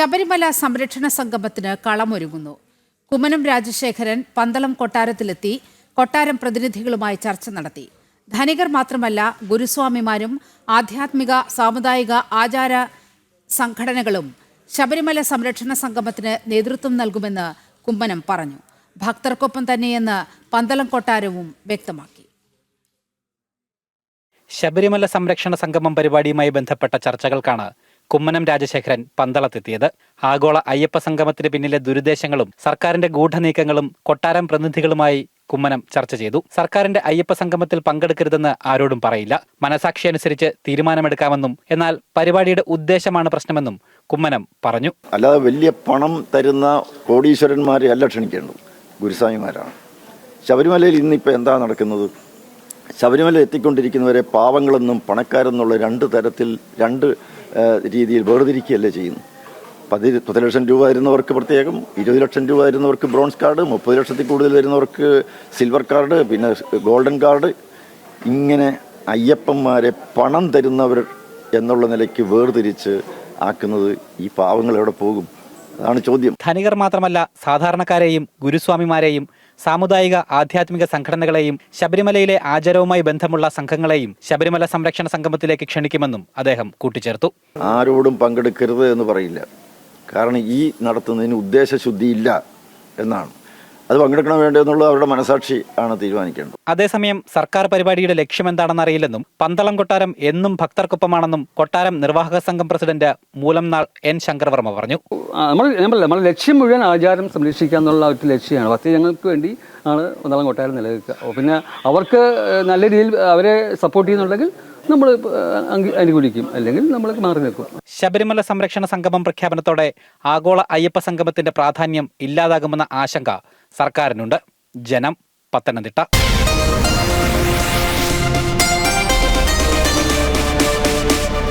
ശബരിമല സംരക്ഷണ സംഗമത്തിന് കളമൊരുങ്ങുന്നു. കുമ്മനം രാജശേഖരൻ പന്തളം കൊട്ടാരത്തിലെത്തി കൊട്ടാരം പ്രതിനിധികളുമായി ചർച്ച നടത്തി. ധനികർ മാത്രമല്ല ഗുരുസ്വാമിമാരും ആധ്യാത്മിക സാമുദായിക ആചാര സംഘടനകളും ശബരിമല സംരക്ഷണ സംഗമത്തിന് നേതൃത്വം നൽകുമെന്ന് കുമ്മനം പറഞ്ഞു. ഭക്തർക്കൊപ്പം തന്നെയെന്ന് പന്തളം കൊട്ടാരവും വ്യക്തമാക്കി. ശബരിമല സംരക്ഷണ സംഗമം പരിപാടിയുമായി ബന്ധപ്പെട്ട ചർച്ചകൾക്കാണ് കുമ്മനം രാജശേഖരൻ പന്തളത്തെത്തിയത്. ആഗോള അയ്യപ്പ സംഗമത്തിന് പിന്നിലെ ദുരുദ്ദേശങ്ങളും സർക്കാരിന്റെ ഗൂഢനീക്കങ്ങളും കൊട്ടാരം പ്രതിനിധികളുമായി കുമ്മനം ചർച്ച ചെയ്തു. സർക്കാരിന്റെ അയ്യപ്പ സംഗമത്തിൽ പങ്കെടുക്കരുതെന്ന് ആരോടും പറയില്ല. മനസാക്ഷി അനുസരിച്ച് തീരുമാനമെടുക്കാമെന്നും എന്നാൽ പരിപാടിയുടെ ഉദ്ദേശമാണ് പ്രശ്നമെന്നും കുമ്മനം പറഞ്ഞു. അല്ലാതെ വലിയ പണം തരുന്ന കോടീശ്വരന്മാരെ അല്ല ക്ഷണിക്കേണ്ടത്. ഗുരുസ്വാമിമാരാണ്. ശബരിമലയിൽ ഇന്നിപ്പോൾ എന്താ നടക്കുന്നത്? ശബരിമല എത്തിക്കൊണ്ടിരിക്കുന്നവരെ പാവങ്ങളെന്നും പണക്കാരെന്നുള്ള രണ്ട് തരത്തിൽ രണ്ട് രീതിയിൽ വേർതിരിക്കുകയല്ലേ ചെയ്യുന്നു പതി പത്ത് ലക്ഷം രൂപ വരുന്നവർക്ക് പ്രത്യേകം ഇരുപത് ലക്ഷം രൂപ വരുന്നവർക്ക് ബ്രോൺസ് കാർഡ് മുപ്പത് ലക്ഷത്തിൽ കൂടുതൽ വരുന്നവർക്ക് സിൽവർ കാർഡ് പിന്നെ ഗോൾഡൻ കാർഡ്. ഇങ്ങനെ അയ്യപ്പന്മാരെ പണം തരുന്നവർ എന്നുള്ള നിലയ്ക്ക് വേർതിരിച്ച് ആക്കുന്നത് ഈ പാവങ്ങൾ എവിടെ പോകും? അതാണ് ചോദ്യം. ധനികർ മാത്രമല്ല സാധാരണക്കാരെയും ഗുരുസ്വാമിമാരെയും സാമുദായിക ആധ്യാത്മിക സംഘടനകളെയും ശബരിമലയിലെ ആചാരവുമായി ബന്ധമുള്ള സംഘങ്ങളെയും ശബരിമല സംരക്ഷണ സംഗമത്തിലേക്ക് ക്ഷണിക്കുമെന്നും അദ്ദേഹം കൂട്ടിച്ചേർത്തു. ആരോടും പങ്കെടുക്കരുത് എന്ന് പറയില്ല. കാരണം ഈ നടത്തുന്നതിന് ഉദ്ദേശശുദ്ധിയില്ല എന്നാണ്. അത് പങ്കെടുക്കണം വേണ്ടതെന്നുള്ളത് അവരുടെ മനസാക്ഷി ആണ് തീരുമാനിക്കേണ്ടത്. അതേസമയം സർക്കാർ പരിപാടിയുടെ ലക്ഷ്യമെന്താണെന്നറിയില്ലെന്നും പന്തളം കൊട്ടാരം എന്നും ഭക്തർക്കൊപ്പമാണെന്നും കൊട്ടാരം നിർവാഹക സംഘം പ്രസിഡന്റ് മൂലംനാൾ എൻ ശങ്കർവർമ്മ പറഞ്ഞു. നമ്മൾ നമ്മൾ ലക്ഷ്യം മുഴുവൻ ആചാരം സംരക്ഷിക്കുക എന്നുള്ള ഒരു ലക്ഷ്യമാണ്. ഭക്തജനങ്ങൾക്ക് വേണ്ടി ആണ് പന്തളം കൊട്ടാരം നിലനിൽക്കുക. പിന്നെ അവർക്ക് നല്ല രീതിയിൽ അവരെ സപ്പോർട്ട് ചെയ്യുന്നുണ്ടെങ്കിൽ നമ്മൾ അനുകൂലിക്കും. അല്ലെങ്കിൽ നമ്മൾ മാറി നിൽക്കും. ശബരിമല സംരക്ഷണ സംഗമം പ്രഖ്യാപനത്തോടെ ആഗോള അയ്യപ്പ സംഗമത്തിന്റെ പ്രാധാന്യം ഇല്ലാതാകുമെന്ന ആശങ്ക സർക്കാരിനുണ്ട്. ജനം പത്തനംതിട്ട.